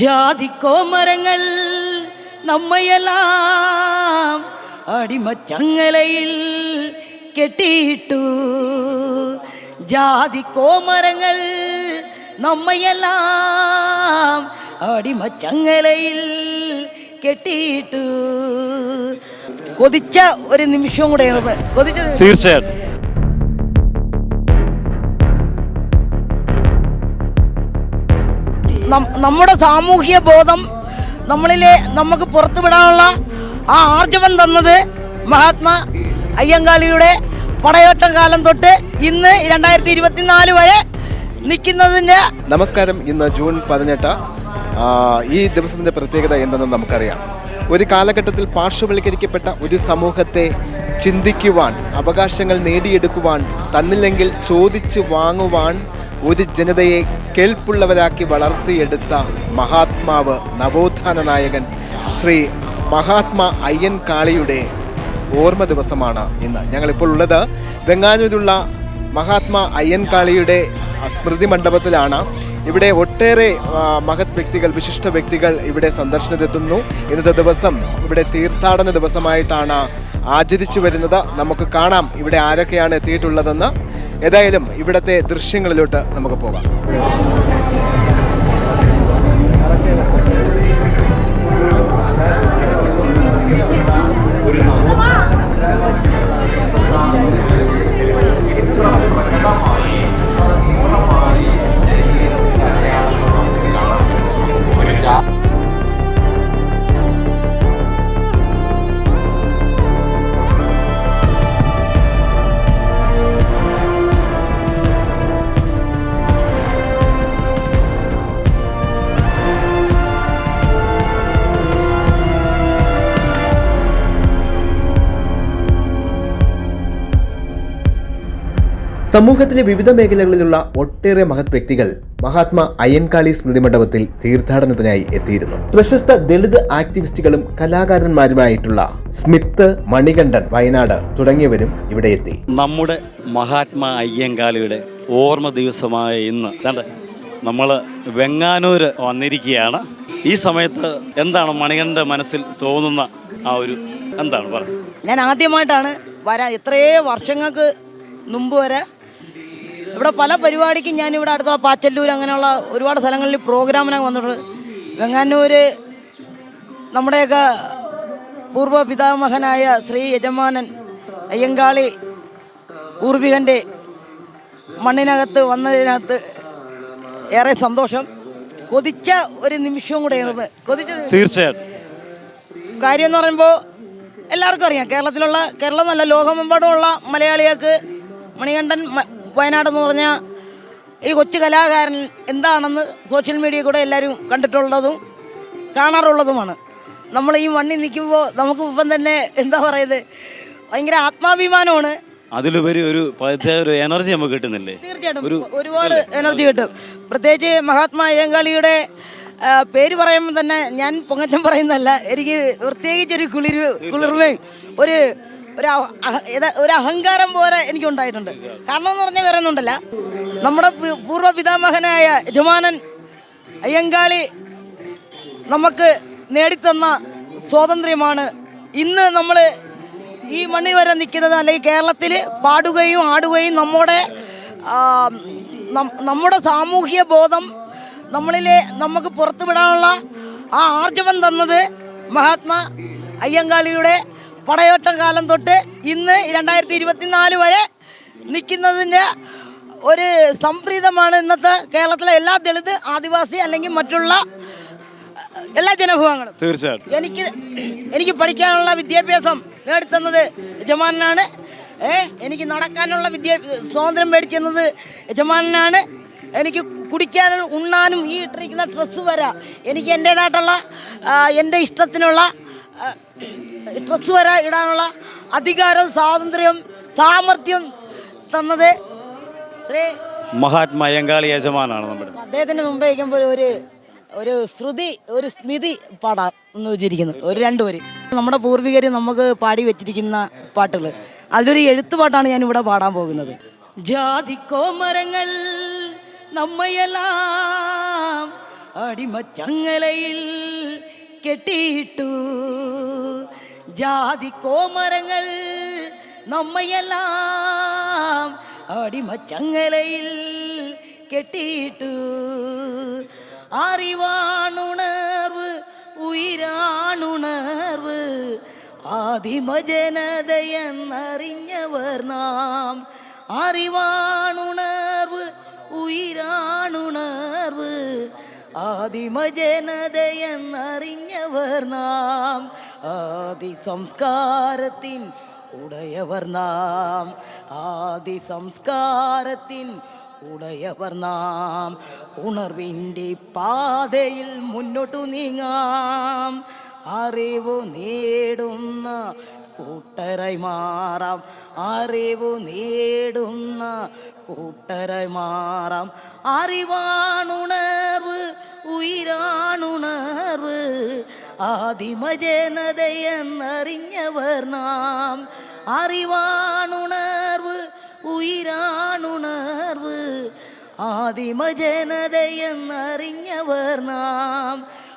ജാതിക്കോ മരങ്ങൾ നമ്മയെല്ലാം അടിമച്ചങ്ങലയിൽ കെട്ടിയിട്ടു ജാതിക്കോ മരങ്ങൾ നമ്മയെല്ലാം അടിമച്ചങ്ങലയിൽ കെട്ടിയിട്ടു കൊതിച്ച ഒരു നിമിഷം കൂടെയാണ് കൊതിച്ച. തീർച്ചയായിട്ടും നമ്മുടെ സാമൂഹ്യ ബോധം നമ്മളിലെ നമുക്ക് പുറത്തുവിടാനുള്ള ആ ആർജവം തന്നത് മഹാത്മാ അയ്യങ്കാളിയുടെ പടയോട്ടം കാലം തൊട്ട് ഇന്ന് രണ്ടായിരത്തി ഇരുപത്തിനാല് വരെ നിൽക്കുന്നതിന്റെ നമസ്കാരം. ഇന്ന് ജൂൺ പതിനെട്ട്. ഈ ദിവസത്തിന്റെ പ്രത്യേകത എന്തെന്ന് നമുക്കറിയാം. ഒരു കാലഘട്ടത്തിൽ പാർശ്വവൽക്കരിക്കപ്പെട്ട ഒരു സമൂഹത്തെ ചിന്തിക്കുവാൻ അവകാശങ്ങൾ നേടിയെടുക്കുവാൻ തന്നില്ലെങ്കിൽ ചോദിച്ച് വാങ്ങുവാൻ ഒരു ജനതയെ കേൾപ്പുള്ളവരാക്കി വളർത്തിയെടുത്ത മഹാത്മാവ് നവോത്ഥാന നായകൻ ശ്രീ മഹാത്മാ അയ്യൻ കാളിയുടെ ഓർമ്മ ദിവസമാണ് ഇന്ന്. ഞങ്ങളിപ്പോൾ ഉള്ളത് വെങ്ങാനൂരുള്ള മഹാത്മാ അയ്യൻകാളിയുടെ സ്മൃതി മണ്ഡപത്തിലാണ്. ഇവിടെ ഒട്ടേറെ മഹത് വ്യക്തികൾ വിശിഷ്ട വ്യക്തികൾ ഇവിടെ സന്ദർശനത്തെത്തുന്നു ഇന്നത്തെ ദിവസം ഇവിടെ തീർത്ഥാടന ദിവസമായിട്ടാണ് ആചരിച്ചു വരുന്നത് നമുക്ക് കാണാം ഇവിടെ ആരൊക്കെയാണ് എത്തിയിട്ടുള്ളതെന്ന്. ഏതായാലും ഇവിടുത്തെ ദൃശ്യങ്ങളിലോട്ട് നമുക്ക് പോകാം. സമൂഹത്തിലെ വിവിധ മേഖലകളിലുള്ള ഒട്ടേറെ മഹത് വ്യക്തികൾ മഹാത്മാ അയ്യൻകാളി സ്മൃതി മണ്ഡപത്തിൽ തീർത്ഥാടനത്തിനായി എത്തിയിരുന്നു. പ്രശസ്ത ദളിത് ആക്ടിവിസ്റ്റുകളും കലാകാരന്മാരുമായിട്ടുള്ള സ്മിത്ത് മണികണ്ഠൻ വയനാട് തുടങ്ങിയവരും ഇവിടെ എത്തി. നമ്മുടെ മഹാത്മാ അയ്യൻകാളിയുടെ ഓർമ്മ ദിവസമായ ഇന്ന്. കണ്ട് നമ്മൾ വെങ്ങാനൂർ വന്നിരിക്കുകയാണ്. ഈ സമയത്ത് എന്താണ് മണികണ്ഠന്റെ മനസ്സിൽ തോന്നുന്ന ആ ഒരു എന്താണ് പറ ഞാൻ ആദ്യമായിട്ടാണ് വരാൻ ഇത്രയേ വർഷങ്ങൾക്ക് മുമ്പ് വരെ ഇവിടെ പല പരിപാടിക്കും ഞാൻ ഇവിടെ അടുത്തുള്ള പാച്ചല്ലൂർ അങ്ങനെയുള്ള ഒരുപാട് സ്ഥലങ്ങളിൽ പ്രോഗ്രാമിനൊക്കെ വന്നിട്ടുണ്ട്. വെങ്ങാനൂര് നമ്മുടെയൊക്കെ പൂർവ പിതാമഹനായ ശ്രീ യജമാനൻ അയ്യങ്കാളി പൂർവികന്റെ മണ്ണിനകത്ത് വന്നതിനകത്ത് ഏറെ സന്തോഷം. കൊതിച്ച ഒരു നിമിഷവും കൂടെയാണത് കൊതിച്ച തീർച്ചയായും. കാര്യം എന്ന് പറയുമ്പോൾ എല്ലാവർക്കും അറിയാം. കേരളത്തിലുള്ള കേരളം നല്ല ലോകമെമ്പാടുമുള്ള മലയാളികൾക്ക് മണികണ്ഠൻ വയനാട് എന്ന് പറഞ്ഞ ഈ കൊച്ചു കലാകാരൻ എന്താണെന്ന് സോഷ്യൽ മീഡിയ കൂടെ എല്ലാവരും കണ്ടിട്ടുള്ളതും കാണാറുള്ളതുമാണ്. നമ്മൾ ഈ മണ്ണിൽ നിൽക്കുമ്പോൾ നമുക്ക് ഇപ്പം തന്നെ എന്താ പറയുന്നത്? ഭയങ്കര ആത്മാഭിമാനമാണ്. അതിലുപരി ഒരു ഒരു എനർജി നമുക്ക് കിട്ടുന്നില്ലേ? തീർച്ചയായിട്ടും. ഒരുപാട് എനർജി കിട്ടും. പ്രത്യേകിച്ച് മഹാത്മാ അയ്യങ്കാളിയുടെ പേര് പറയുമ്പോൾ തന്നെ ഞാൻ പൊങ്ങച്ചം പറയുന്നതല്ല. എനിക്ക് പ്രത്യേകിച്ച് ഒരു കുളിർ കുളിർമയും ഒരു ഒരു ഒരു അഹങ്കാരം പോലെ എനിക്കുണ്ടായിട്ടുണ്ട്. കാരണം എന്ന് പറഞ്ഞാൽ വേറെ നമ്മുടെ പൂർവ പിതാമഹനായ യജമാനൻ അയ്യങ്കാളി നമുക്ക് നേടിത്തന്ന സ്വാതന്ത്ര്യമാണ്. ഇന്ന് നമ്മൾ ഈ മണ്ണിൽ വരെ നിൽക്കുന്നത് അല്ലെങ്കിൽ കേരളത്തിൽ പാടുകയും ആടുകയും നമ്മുടെ നമ്മുടെ സാമൂഹിക ബോധം നമ്മളിലെ നമുക്ക് പുറത്തുവിടാനുള്ള ആ ആർജവം തന്നത് മഹാത്മാ അയ്യങ്കാളിയുടെ പടയോട്ടം കാലം തൊട്ട് ഇന്ന് രണ്ടായിരത്തി ഇരുപത്തിനാല് വരെ നിൽക്കുന്നതിന്റെ ഒരു സംപ്രീതമാണ് ഇന്നത്തെ കേരളത്തിലെ എല്ലാ ദളിത് ആദിവാസി അല്ലെങ്കിൽ മറ്റുള്ള എല്ലാ ജനവിഭാഗങ്ങളും. തീർച്ചയായിട്ടും. എനിക്ക് എനിക്ക് പഠിക്കാനുള്ള വിദ്യാഭ്യാസം നേടിത്തന്നത് യജമാനാണ് ഏ എനിക്ക് നടക്കാനുള്ള വിദ്യ സ്വാതന്ത്ര്യം മേടിക്കുന്നത് യജമാനാണ് എനിക്ക് കുടിക്കാനും ഉണ്ണാനും ഈ ഇട്ടിരിക്കുന്ന ഡ്രസ്സ് വരാം എനിക്ക് എന്റേതായിട്ടുള്ള എന്റെ ഇഷ്ടത്തിനുള്ള ഡ്രസ്സ് വരെ ഇടാനുള്ള അധികാരം സ്വാതന്ത്ര്യം സാമർഥ്യം തന്നത് മഹാത്മാ അയ്യങ്കാളി യജമാനാണ് നമ്മുടെ അദ്ദേഹത്തിന് മുമ്പ് വയ്ക്കുമ്പോൾ ഒരു ഒരു ശ്രുതി ഒരു സ്മിതി പാടാം എന്ന് വെച്ചിരിക്കുന്നു. ഒരു രണ്ടുപേര് നമ്മുടെ പൂർവികർ നമുക്ക് പാടി വെച്ചിരിക്കുന്ന പാട്ടുകൾ. അതിലൊരു എഴുത്തുപാട്ടാണ് ഞാൻ ഇവിടെ പാടാൻ പോകുന്നത്. ജാതിക്കോ മരങ്ങൾ നമ്മയെല്ലാം അടിമച്ചങ്ങലയിൽ കെട്ടിയിട്ടു ജാതി കോമരങ്ങൾ നമ്മയെല്ലാം അടിമച്ചങ്ങലയിൽ കെട്ടിയിട്ടു. അറിവാണുണർവ് ഉയരാണുണർവ് ആദിമജനതയെന്നറിഞ്ഞവർ നാം. അറിവാണുണർവ് ഉയരാണുണർവ് ആദിമജനതയെന്നറിഞ്ഞവർ നാം. ആദി സംസ്കാരത്തിൻ ഉടയവർ നാം ആദി സംസ്കാരത്തിൻ ഉടയവർ നാം ഉണർവിന്റെ പാതയിൽ മുന്നോട്ടു നീങ്ങാം. അറിവ് നേടുന്ന കൂട്ടരായി മാറാം. അറിവ് നേടുന്ന കൂട്ടരായി മാറാം. അറിവാണുണർവ് ആദിമജനതയെന്നറിഞ്ഞവർ നാം അറിവാണുണർവ് ഉയരാണുണർവ് ആദിമജനതയെന്നറിഞ്ഞവർ നാം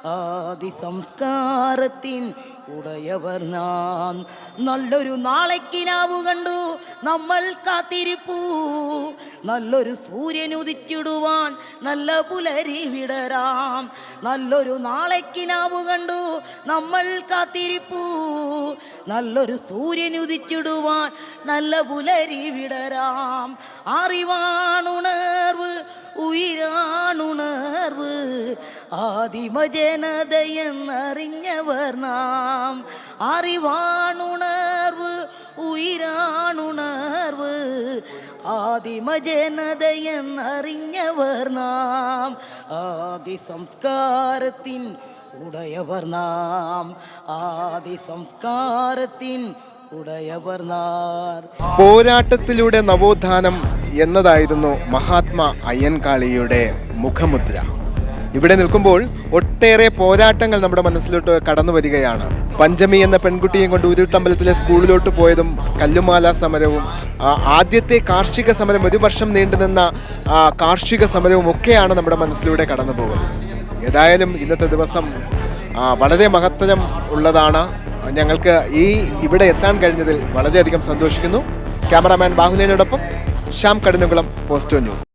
ആദി സംസ്കാരത്തിൻ ഉടയവർ നാം. നല്ലൊരു നാളേക്കിനാവു കണ്ടു. നമ്മൾ കാത്തിരിപ്പൂ. നല്ലൊരു സൂര്യൻ ഉദിച്ചിടുവാൻ നല്ല പുലരി വിടരാം. നല്ലൊരു നാളേക്കിനാവു കണ്ടു. നമ്മൾ കാത്തിരിപ്പൂ. നല്ലൊരു സൂര്യൻ ഉദിച്ചിടുവാൻ നല്ല പുലരി വിടരാം. അറിവാണുണർവ് ഉയരാണുണർവ്. ആദിമജനതയെന്നറിഞ്ഞവർ നാം. അറിവാണുണർവ് ഉയരാണുണർവ്. ആദിമജനതയെന്നറിഞ്ഞവർ നാം. ആദി സംസ്കാരത്തിൻ ഉടയവർ നാം. ആദി സംസ്കാരത്തിൻ ഉടയവർ നാർ. പോരാട്ടത്തിലൂടെ നവോത്ഥാനം എന്നതായിരുന്നു മഹാത്മാ അയ്യൻകാളിയുടെ മുഖമുദ്ര. ഇവിടെ നിൽക്കുമ്പോൾ ഒട്ടേറെ പോരാട്ടങ്ങൾ നമ്മുടെ മനസ്സിലോട്ട് കടന്നു വരികയാണ്. പഞ്ചമി എന്ന പെൺകുട്ടിയും കൊണ്ട് ഉരുട്ടമ്പലത്തിലെ സ്കൂളിലോട്ട് പോയതും കല്ലുമാല സമരവും ആദ്യത്തെ കാർഷിക സമരം ഒരു വർഷം നീണ്ടുനിന്ന കാർഷിക സമരവും ഒക്കെയാണ് നമ്മുടെ മനസ്സിലൂടെ കടന്നു പോകുന്നത്. ഏതായാലും ഇന്നത്തെ ദിവസം വളരെ മഹത്തരം ഉള്ളതാണ്. ഞങ്ങൾക്ക് ഈ ഇവിടെ എത്താൻ കഴിഞ്ഞതിൽ വളരെയധികം സന്തോഷിക്കുന്നു. ക്യാമറാമാൻ ബാഹുലേനോടൊപ്പം ശ്യാം കടന്നുകുളം പോസ്റ്റോ ന്യൂസ്.